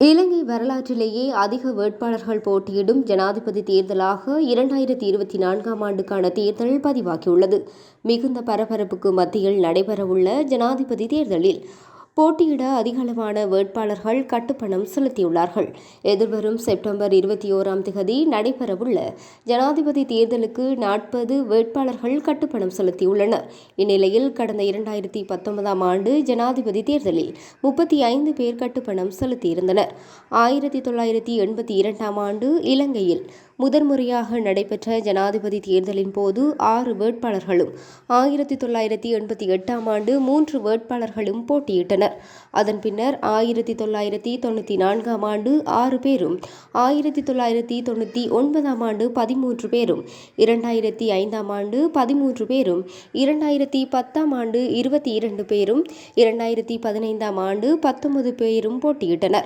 இலங்கை வரலாற்றிலேயே அதிக வேட்பாளர்கள் போட்டியிடும் ஜனாதிபதி தேர்தலாக இரண்டாயிரத்தி இருபத்தி நான்காம் ஆண்டுக்கான தேர்தல் பதிவாகியுள்ளது. மிகுந்த பரபரப்புக்கு மத்தியில் நடைபெறவுள்ள ஜனாதிபதி தேர்தலில் போட்டியிட அதிகளவான வேட்பாளர்கள் கட்டுப்பணம் செலுத்தியுள்ளார்கள். எதிர்வரும் செப்டம்பர் இருபத்தி ஓராம் தேதி நடைபெறவுள்ள ஜனாதிபதி தேர்தலுக்கு நாற்பது வேட்பாளர்கள் கட்டுப்பணம் செலுத்தியுள்ளனர். இந்நிலையில் கடந்த இரண்டாயிரத்தி பத்தொன்பதாம் ஆண்டு ஜனாதிபதி தேர்தலில் முப்பத்தி ஐந்து பேர் கட்டுப்பணம் செலுத்தியிருந்தனர். ஆயிரத்தி தொள்ளாயிரத்தி எண்பத்தி இரண்டாம் ஆண்டு இலங்கையில் முதன்முறையாக நடைபெற்ற ஜனாதிபதி தேர்தலின் போது ஆறு வேட்பாளர்களும் ஆயிரத்தி தொள்ளாயிரத்தி எண்பத்தி எட்டாம் ஆண்டு மூன்று வேட்பாளர்களும் போட்டியிட்டனர். அதன் பின்னர் ஆயிரத்தி தொள்ளாயிரத்தி தொண்ணூற்றி நான்காம் ஆண்டு ஆறு பேரும் ஆயிரத்தி தொள்ளாயிரத்தி தொண்ணூற்றி ஒன்பதாம் ஆண்டு பதிமூன்று பேரும் இரண்டாயிரத்தி ஐந்தாம் ஆண்டு பதிமூன்று பேரும் இரண்டாயிரத்தி பத்தாம் ஆண்டு இருபத்தி இரண்டு பேரும் இரண்டாயிரத்தி பதினைந்தாம் ஆண்டு பத்தொன்பது பேரும் போட்டியிட்டனர்.